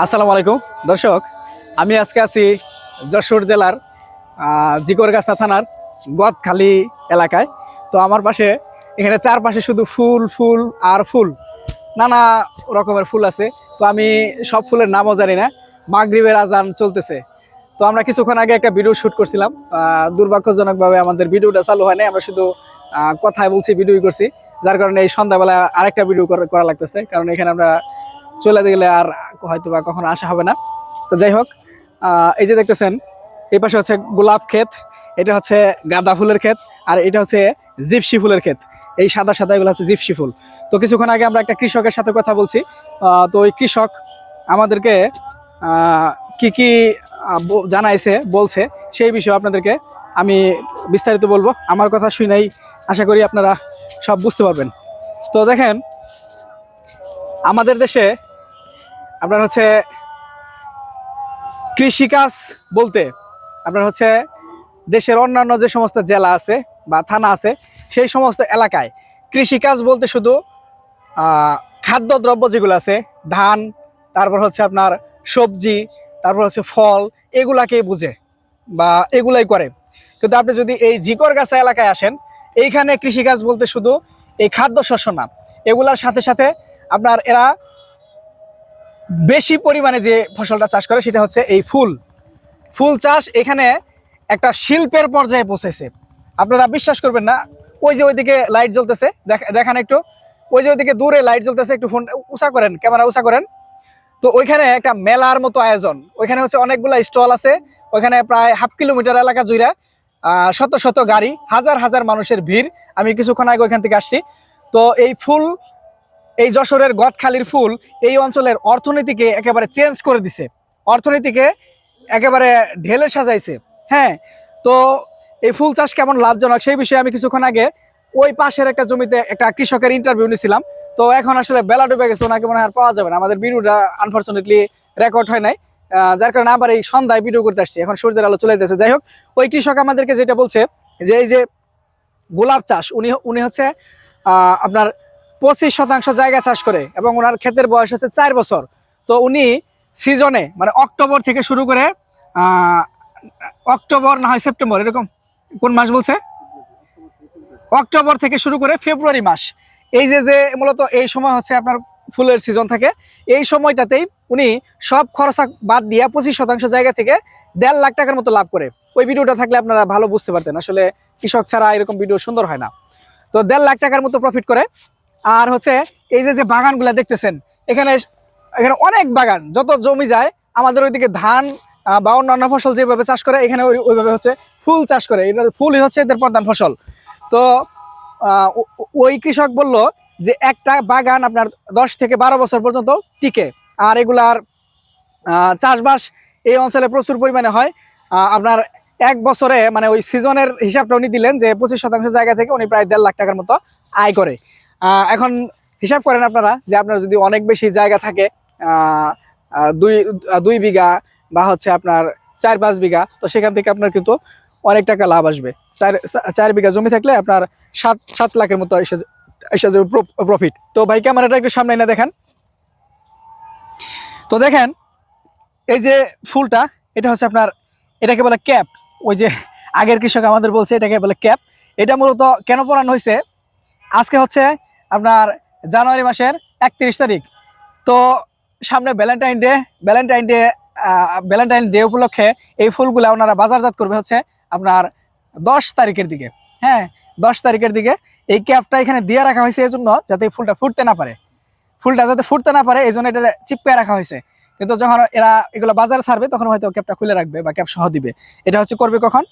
আসসালামু আলাইকুম। দর্শক, আমি আজকে আছি যশোর জেলার জিকরগাছা থানার গদখালি এলাকায়। তো আমার পাশে, এখানে চারপাশে শুধু ফুল ফুল আর ফুল, নানা রকমের ফুল আছে। তো আমি সব ফুলের নামও জানি না, মাগরিবের আজান চলতেছে। তো আমরা কিছুক্ষণ আগে একটা ভিডিও শ্যুট করছিলাম। দুর্ভাগ্যজনকভাবে আমাদের ভিডিওটা চালু হয়নি, আমরা শুধু কথায় বলছি ভিডিওই করছি। যার কারণে এই সন্ধ্যাবেলা আরেকটা ভিডিও করা লাগতেছে, কারণ এখানে আমরা চলে গেলে আর হয়তো বা কখনো আসা হবে না। তো যাই হোক এই যে দেখতেছেন, এই পাশে হচ্ছে গোলাপ ক্ষেত, এটা হচ্ছে গাঁদা ফুলের ক্ষেত, আর এটা হচ্ছে জিপসি ফুলের ক্ষেত। এই সাদা সাদা এগুলো হচ্ছে জিপসি ফুল। তো কিছুক্ষণ আগে আমরা একটা কৃষকের সাথে কথা বলছি। তো ওই কৃষক আমাদেরকে কি কি জানাইছে, বলছে, সেই বিষয়ে আপনাদেরকে আমি বিস্তারিত বলব। আমার কথা শুনেই আশা করি আপনারা সব বুঝতে পারবেন। তো দেখেন আমাদের দেশে আপনার হচ্ছে কৃষিকাজ বলতে আপনার হচ্ছে দেশের অন্যান্য যে সমস্ত জেলা আছে বা থানা আছে, সেই সমস্ত এলাকায় কৃষিকাজ বলতে শুধু খাদ্যদ্রব্য যেগুলো আছে, ধান, তারপর হচ্ছে আপনার সবজি, তারপর হচ্ছে ফল, এগুলাকেই বুঝে বা এগুলাই করে। কিন্তু আপনি যদি এই জিকর গাছা এলাকায় আসেন, এইখানে কৃষিকাজ বলতে শুধু এই খাদ্য শস্য না, এগুলার সাথে সাথে আপনার এরা বেশি পরিমাণে যে ফসলটা চাষ করে সেটা হচ্ছে এই ফুল। ফুল চাষ এখানে একটা শিল্পের পর্যায়ে পৌঁছেছে। আপনারা বিশ্বাস করবেন না, ওই যে ওইদিকে লাইট জ্বলতেছে, দেখ- দেখান একটু। ওই যে ওইদিকে দূরে লাইট জ্বলতেছে, একটু ফোন উষা করেন ক্যামেরা উষা করেন। তো ওইখানে একটা মেলার মতো আয়োজন। ওইখানে হচ্ছে অনেকগুলা স্টল আছে, ওইখানে প্রায় হাফ কিলোমিটার এলাকা জুড়ে শত শত গাড়ি, হাজার হাজার মানুষের ভিড়। আমি কিছুক্ষণ আগে ওইখান থেকে আসছি। তো এই ফুল এই যশোরের গদখালির ফুল এই অঞ্চলের অর্থনীতিকে একেবারে চেঞ্জ করে দিছে। অর্থনীতিকে একেবারে ঢেলে সাজাইছে। হ্যাঁ তো এই ফুল চাষ কেমন লাভজনক সেই বিষয়ে আমি কিছুক্ষণ আগে ওই পাশের একটা জমিতে একটা কৃষকের ইন্টারভিউ নিয়েছিলাম। তো এখন আসলে বেলা ডুবে গেছে, ওনাকে মনে হয় পাওয়া যাবে না। আমাদের ভিডিওটা আনফর্চুনেটলি রেকর্ড হয় নাই। যার কারণে আবার এই সন্ধ্যায় ভিডিও করতে আসছি। এখন সূর্যের আলো চলে যাচ্ছে যাই হোক, ওই কৃষক আমাদেরকে যেটা বলছে যে এই যে গোলাপ চাষ, উনি উনি হচ্ছে আপনার পঁচিশ শতাংশ জায়গা চাষ করে এবং ওনার ক্ষেতের বয়স হচ্ছে চার বছর। তো উনি সিজনে মানে অক্টোবর থেকে শুরু করে অক্টোবর না হয় সেপ্টেম্বর, এরকম কোন মাস বলছে? অক্টোবর থেকে শুরু করে ফেব্রুয়ারি মাস। এই যে যে মূলত এই সময় হচ্ছে আপনার ফুলের সিজন থাকে, এই সময়টাতেই উনি সব খরচা বাদ দিয়ে পঁচিশ শতাংশ জায়গা থেকে দেড় লাখ টাকার মতো লাভ করে। ওই ভিডিওটা থাকলে আপনারা ভালো বুঝতে পারতেন। আসলে কৃষক ছাড়া এরকম ভিডিও সুন্দর হয় না। তো দেড় লাখ টাকার মতো প্রফিট করে। আর হচ্ছে এই যে যে বাগানগুলা দেখতেছেন, এখানে এখানে অনেক বাগান, যত জমি যায়, আমাদের ওইদিকে ধান বা অন্যান্য ফসল যেভাবে চাষ করে, এখানে ওইভাবে হচ্ছে ফুল চাষ করে। এটার ফুলই হচ্ছে এদের প্রধান ফসল। তো ওই কৃষক বলল যে একটা বাগান আপনার দশ থেকে বারো বছর পর্যন্ত টিকে। আর এগুলার চাষবাস এই অঞ্চলে প্রচুর পরিমাণে হয়। আপনার এক বছরে মানে ওই সিজনের হিসাবটা উনি দিলেন যে পঁচিশ শতাংশ জায়গা থেকে উনি প্রায় দেড় লাখ টাকার মতো আয় করে। এখন হিসাব করেন আপনারা যে আপনার যদি অনেক বেশি জায়গা থাকে দুই দুই বিঘা বা হচ্ছে আপনার চার, পাঁচ বিঘা, তো সেখান থেকে আপনার কিন্তু অনেক টাকা লাভ আসবে। চার চার বিঘা জমি থাকলে আপনার সাত সাত লাখের মতো এসে এসে যাবে প্রফিট তো ভাই, ক্যামেরাটা একটু সামনে এনে দেখেন। তো দেখেন, এই যে ফুলটা, এটা হচ্ছে আপনার, এটাকে বলে ক্যাপ। ওই যে আগের কৃষক আমাদের বলছে, এটাকে বলে ক্যাপ। এটা মূলত কেন পড়ানো হয়েছে? আজকে হচ্ছে আপনার জানুয়ারি মাসের একত্রিশ তারিখ। তো সামনে Valentine Day Valentine Day Valentine Day উপলক্ষে এই ফুলগুলো ওনারা বাজারজাত করবে হচ্ছে আপনার দশ তারিখের দিকে। হ্যাঁ দশ তারিখের দিকে এই ক্যাপটা এখানে দিয়ে রাখা হয়েছে এই জন্য যাতে এই ফুলটা ফুটতে না পারে। ফুলটা যাতে ফুটতে না পারে এই জন্য এটা চিপকে রাখা হয়েছে। কিন্তু যখন এরা এগুলো বাজারে ছাড়বে, তখন হয়তো ক্যাপটা খুলে রাখবে বা ক্যাপ সহ দিবে। এটা হচ্ছে করবে কখন?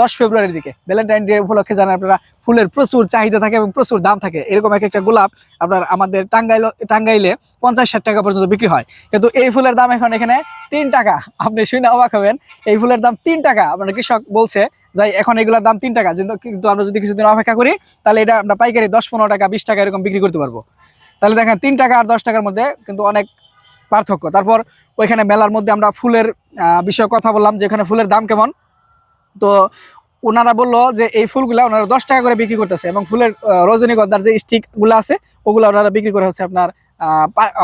দশ ফেব্রুয়ারির দিকে। ভ্যালেন্টাইন ডে উপলক্ষে জানেন আপনারা, ফুলের প্রচুর চাহিদা থাকে এবং প্রচুর দাম থাকে। এরকম এক একটা গোলাপ আপনার আমাদের টাঙ্গাইল, টাঙ্গাইলে পঞ্চাশ ষাট টাকা পর্যন্ত বিক্রি হয়। কিন্তু এই ফুলের দাম এখন এখানে তিন টাকা। আপনি শুনে অবাক হবেন, এই ফুলের দাম তিন টাকা। আপনার কৃষক বলছে যাই এখন এগুলোর দাম তিন টাকা। কিন্তু আমরা যদি কিছুদিন অপেক্ষা করি, তাহলে এটা আমরা পাইকারি দশ, পনেরো টাকা, বিশ টাকা এরকম বিক্রি করতে পারব। তাহলে দেখেন, তিন টাকা আর দশ টাকার মধ্যে কিন্তু অনেক পার্থক্য। তারপর ওইখানে মেলার মধ্যে আমরা ফুলের বিষয়ে কথা বললাম যে এখানে ফুলের দাম কেমন। তো ওনারা বলল যে এই ফুলগুলো ওনারা দশ টাকা করে বিক্রি করতেছে এবং ফুলের রজনীগন্ধার যে স্টিকগুলো আছে, ওগুলো ওনারা বিক্রি করে হচ্ছে আপনার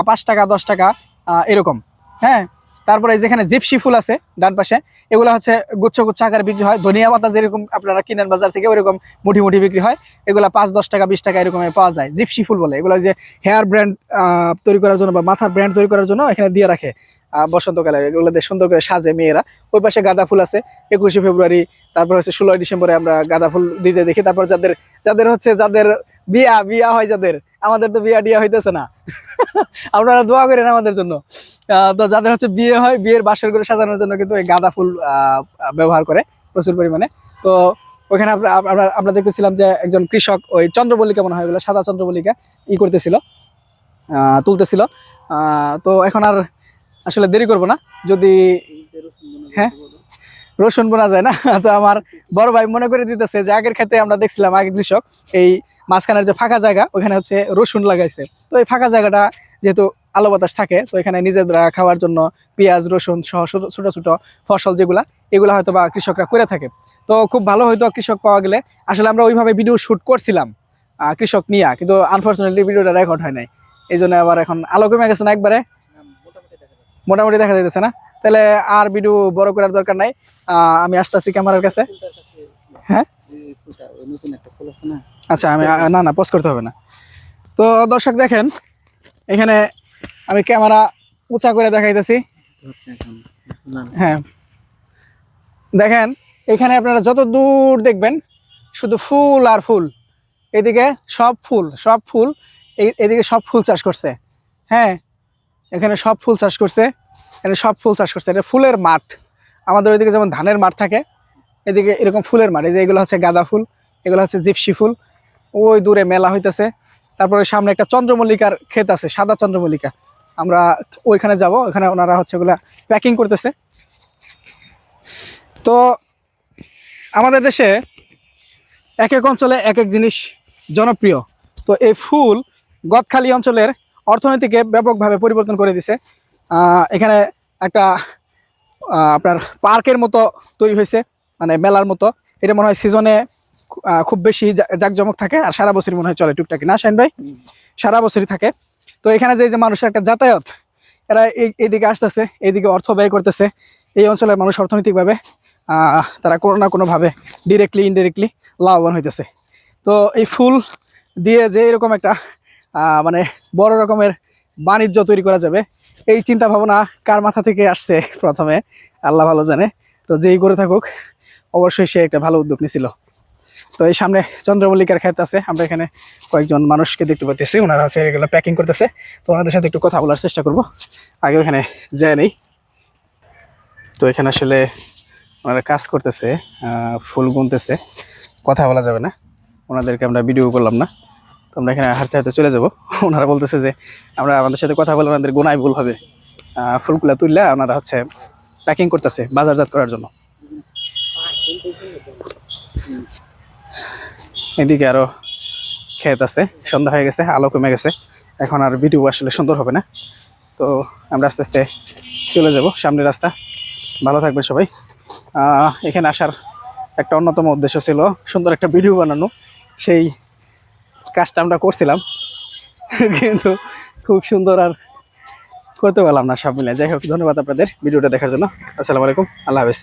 পাঁচ টাকা, দশ টাকা এরকম। হ্যাঁ? তারপরে যেখানে জিপসি ফুল আছে ডান পাশে, এগুলো হচ্ছে গুচ্ছ গুচ্ছ আকারে বিক্রি হয়। ধনিয়া পাতা যেরকম আপনারা কিনেন বাজার থেকে ওরকম মুঠি মুঠি বিক্রি হয়। এগুলো পাঁচ, দশ টাকা, বিশ টাকা এরকম পাওয়া যায়, জিপসি ফুল বলে। এগুলো যে হেয়ার ব্র্যান্ড তৈরি করার জন্য বা মাথার ব্র্যান্ড তৈরি করার জন্য এখানে দিয়ে রাখে বসন্তকালে। এগুলো দিয়ে সুন্দর করে সাজে মেয়েরা। ওই পাশে গাঁদা ফুল আছে, একুশে ফেব্রুয়ারি, তারপর হচ্ছে ষোলোই ডিসেম্বরে আমরা গাঁদা ফুল দিতে দেখি। তারপর যাদের যাদের হচ্ছে, যাদের বিয়া বিয়া হয় যাদের, আমাদের তো বিয়া টিয়া হইতেছে না। আপনারা দোয়া করেন আমাদের জন্য। তো যাদের হচ্ছে বিয়ে হয়, বিয়ের বাসর করে সাজানোর জন্য কিন্তু এই গাঁদা ফুল ব্যবহার করে প্রচুর পরিমাণে। তো ওখানে আমরা আমরা দেখতেছিলাম যে একজন কৃষক ওই চন্দ্রমল্লিকা মনে হয় সাদা চন্দ্রমল্লিকা ই করতেছিল তুলতেছিল। তো এখন আর আসলে দেরি করব না। যদি হ্যাঁ রসুন বোনা যায় না? তো আমার বড় ভাই মনে করে দিতেছে যে আগের ক্ষেত্রে আমরা দেখছিলাম আগের কৃষক, এই মাঝখানের যে ফাঁকা জায়গা, ওখানে হচ্ছে রসুন লাগাইছে। তো এই ফাঁকা জায়গাটা যেহেতু আলো বাতাস থাকে, তো এখানে নিজেরা খাওয়ার জন্য পেঁয়াজ, রসুন সহ ছোট ছোট ফসল যেগুলা, এগুলো হয়তো বা কৃষকরা করে থাকে। তো খুব ভালো হয়তো কৃষক পাওয়া গেলে, আসলে আমরা ওইভাবে ভিডিও শুট করছিলাম কৃষক নিয়ে, কিন্তু আনফর্চুনেটলি ভিডিওটা রেকর্ড হয় নাই। এই জন্য আবার এখন আলো কমে গেছে না একবারে? মোটামুটি দেখা যাইতেছে না? তাহলে আর ভিডিও বড় করার দরকার নাই। আমি আসতেছি ক্যামেরার কাছে। হ্যাঁ? আচ্ছা আমি না না পোস্ট করতে হবে না। তো দর্শক দেখেন, এখানে আমি ক্যামেরা উঁচা করে দেখাইতেছি। লাল হ্যাঁ। দেখেন এখানে আপনারা যত দূর দেখবেন শুধু ফুল আর ফুল। এদিকে সব ফুল সব ফুল এদিকে সব ফুল চাষ করছে। হ্যাঁ এখানে সব ফুল চাষ করছে। এখানে সব ফুল চাষ করছে। এটা ফুলের মাঠ। আমাদের ওইদিকে যেমন ধানের মাঠ থাকে এদিকে এরকম ফুলের মাঠ। এই যে এগুলো হচ্ছে গাঁদা ফুল এগুলো হচ্ছে জিপসি ফুল। ওই দূরে মেলা হইতেছে। তারপরে সামনে একটা চন্দ্রমল্লিকার ক্ষেত আছে সাদা চন্দ্রমল্লিকা। আমরা ওইখানে যাব ওখানে ওনারা হচ্ছে ওগুলা প্যাকিং করতেছে। তো আমাদের দেশে এক এক অঞ্চলে এক এক জিনিস জনপ্রিয়। তো এই ফুল গদখালি অঞ্চলের অর্থনীতিকে ব্যাপকভাবে পরিবর্তন করে দিছে। আহ, এখানে একটা আহ, আপনার পার্কের মতো তৈরি হয়েছে মানে মেলার মতো। এটা মনে হয় সিজনে খুব বেশি জাঁকজমক থাকে আর সারা বছরই মনে হয় চলে টুকটাকি। না শাইন ভাই? সারা বছরই থাকে। তো এখানে যে যে মানুষের একটা যাতায়াত, এরা এই- এইদিকে আসতেছে এইদিকে অর্থ ব্যয় করতেছে। এই অঞ্চলের মানুষ অর্থনৈতিকভাবে তারা কোনো না কোনোভাবে ডিরেক্টলি ইনডিরেক্টলি লাভবান হইতেছে। তো এই ফুল দিয়ে যে এরকম একটা মানে বড় রকমের বাণিজ্য তৈরি করা যাবে, এই চিন্তা ভাবনা কার মাথা থেকে আসছে প্রথমে? আল্লাহ ভালো জানে। তো যেই করে থাকুক, অবশ্যই সে একটা ভালো উদ্যোগ নিছিল। তো এই সামনে চন্দ্রমল্লিকার ক্ষেত আছে। আমরা এখানে কয়েকজন মানুষকে দেখতে পাচ্ছি ওনারা হচ্ছে এগুলো প্যাকিং করতেছে। তো ওনাদের সাথে একটু কথা বলার চেষ্টা করব। আগে ওখানে যায় নেই। তো এখানে আসলে ওনারা কাজ করতেছে ফুল গুনতেছে। কথা বলা যাবে না। ওনাদেরকে আমরা ভিডিও করলাম না। তো আমরা এখানে হাঁটতে হাঁটতে চলে যাব। ওনারা বলতেছে যে, আমরা আমাদের সাথে কথা বলে ওনাদের গোনায় ভুল হবে ফুলগুলা তুললে ওনারা হচ্ছে প্যাকিং করতেছে বাজারজাত করার জন্য। এদিকে আরও ক্ষেত আছে, সন্ধ্যা হয়ে গেছে, আলো কমে গেছে। এখন আর ভিডিও আসলে সুন্দর হবে না। তো আমরা আস্তে আস্তে চলে যাব সামনের রাস্তা। ভালো থাকবেন সবাই। এখানে আসার একটা অন্যতম উদ্দেশ্য ছিল সুন্দর একটা ভিডিও বানানো। সেই কাজটা আমরা করছিলাম। কিন্তু খুব সুন্দর আর করতে পারলাম না সব মিলে। যাই হোক, ধন্যবাদ আপনাদের ভিডিওটা দেখার জন্য। আসসালামু আলাইকুম। আল্লাহ হাফেজ।